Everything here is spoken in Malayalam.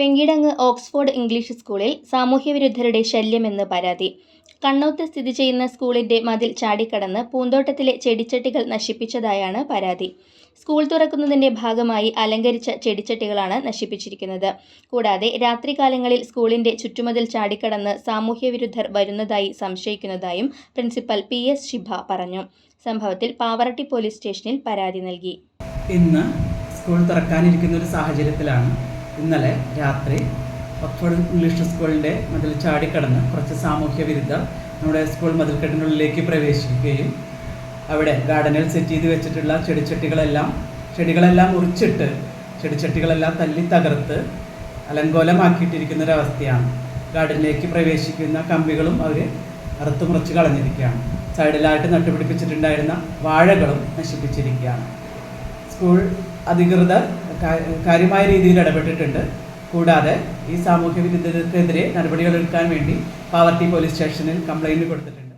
വെങ്കിടങ്ങ് ഓക്സ്ഫോർഡ് ഇംഗ്ലീഷ് സ്കൂളിൽ സാമൂഹ്യവിരുദ്ധരുടെ ശല്യമെന്ന് പരാതി. കണ്ണൂത്ത് സ്ഥിതി ചെയ്യുന്ന സ്കൂളിന്റെ മതിൽ ചാടിക്കടന്ന് പൂന്തോട്ടത്തിലെ ചെടിച്ചട്ടികൾ നശിപ്പിച്ചതായാണ് പരാതി. സ്കൂൾ തുറക്കുന്നതിന്റെ ഭാഗമായി അലങ്കരിച്ച ചെടിച്ചട്ടികളാണ് നശിപ്പിച്ചിരിക്കുന്നത്. കൂടാതെ രാത്രികാലങ്ങളിൽ സ്കൂളിന്റെ ചുറ്റുമതിൽ ചാടിക്കടന്ന് സാമൂഹ്യവിരുദ്ധർ വരുന്നതായി സംശയിക്കുന്നതായും പ്രിൻസിപ്പൽ പി എസ് ശിഭ പറഞ്ഞു. സംഭവത്തിൽ പാവറട്ടി പോലീസ് സ്റ്റേഷനിൽ പരാതി നൽകി. ഇന്ന് സ്കൂൾ തുറക്കാനിരിക്കുന്ന ഒരു സാഹചര്യത്തിലാണ് ഇന്നലെ രാത്രി ഓക്സ്ഫോർഡ് ഇംഗ്ലീഷ് സ്കൂളിന്റെ മതിൽ ചാടിക്കടന്ന് കുറച്ച് സാമൂഹ്യ വിരുദ്ധ നമ്മുടെ സ്കൂൾ മതിൽക്കെട്ടിനുള്ളിലേക്ക് പ്രവേശിക്കുകയും അവിടെ ഗാർഡനിൽ സെറ്റ് ചെയ്ത് വെച്ചിട്ടുള്ള ചെടിച്ചട്ടികളെല്ലാം ചെടികളെല്ലാം മുറിച്ചിട്ട് ചെടിച്ചട്ടികളെല്ലാം തല്ലി തകർത്ത് അലങ്കോലമാക്കിയിട്ടിരിക്കുന്ന ഒരവസ്ഥയാണ് ഗാർഡനിലേക്ക് പ്രവേശിക്കുന്ന കമ്പികളും അവർ അറുത്തു മുറിച്ച് കളഞ്ഞിരിക്കുകയാണ്. സൈഡിലായിട്ട് നട്ടുപിടിപ്പിച്ചിട്ടുണ്ടായിരുന്ന വാഴകളും നശിപ്പിച്ചിരിക്കുകയാണ്. സ്കൂൾ അധികൃതർ കാര്യമായ രീതിയിൽ ഇടപെട്ടിട്ടുണ്ട്. കൂടാതെ ഈ സാമൂഹ്യ വിരുദ്ധർക്കെതിരെ നടപടികളെടുക്കാൻ വേണ്ടി പാവർട്ടി പോലീസ് സ്റ്റേഷനിൽ കംപ്ലൈന്റ് കൊടുത്തിട്ടുണ്ട്.